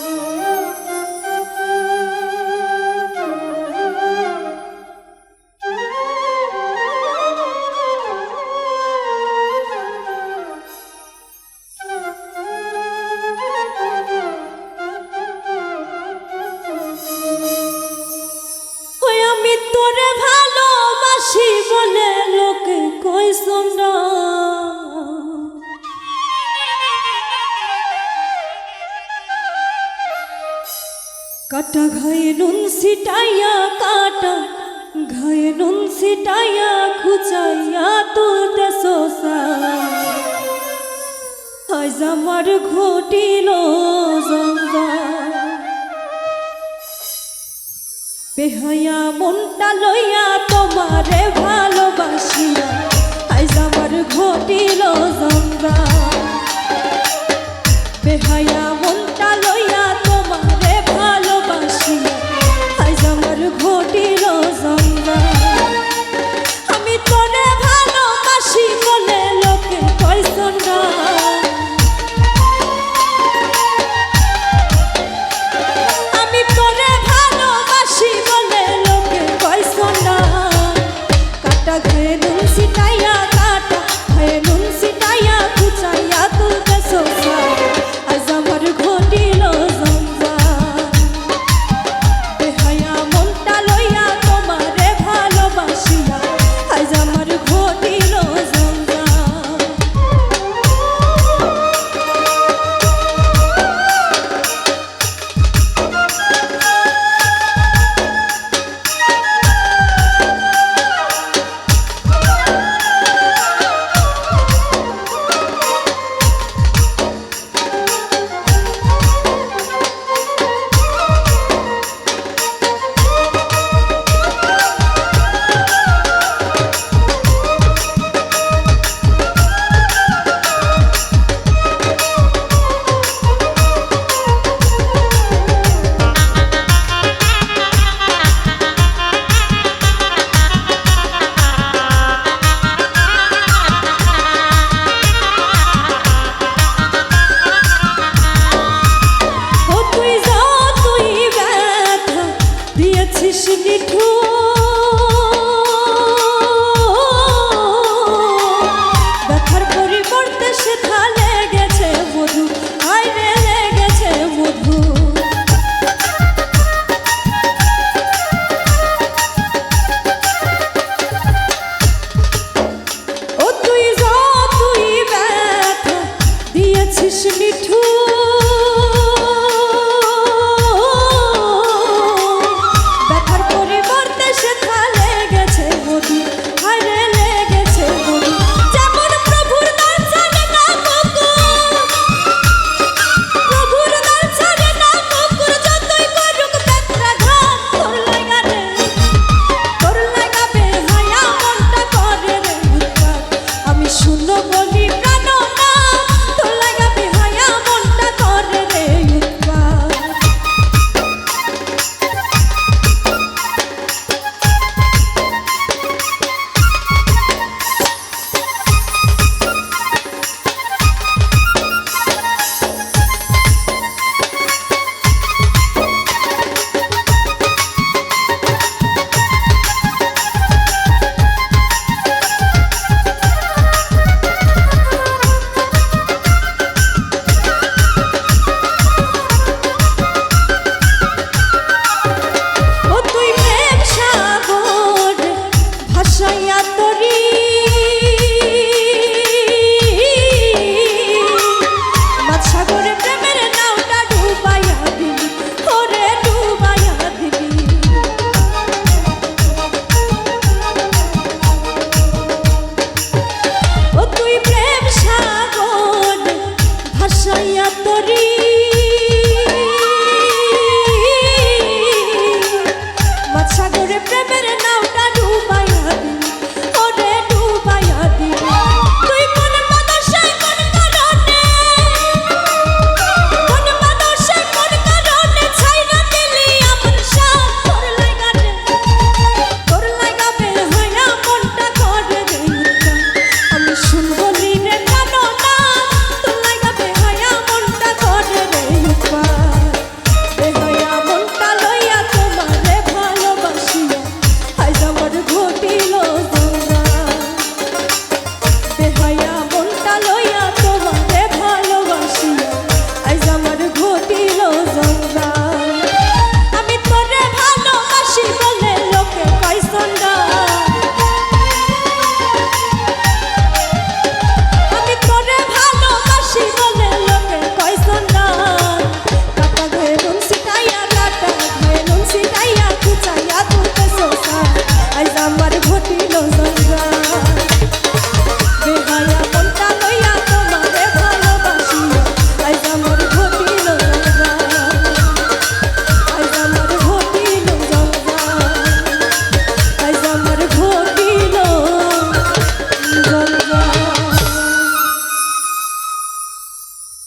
Thank. কাটা, ঘায়ে নুন সিটাইয়া কাটা, ঘায়ে নুন সিটাইয়া খুচাইয়া তুলতে সোসা আজ আমার ঘটিল বেহায়া মনটা লইয়া তোমারে ভালোবাসিয়া আইজ আমার ঘটিল জঙ্গা আশায় ঘটে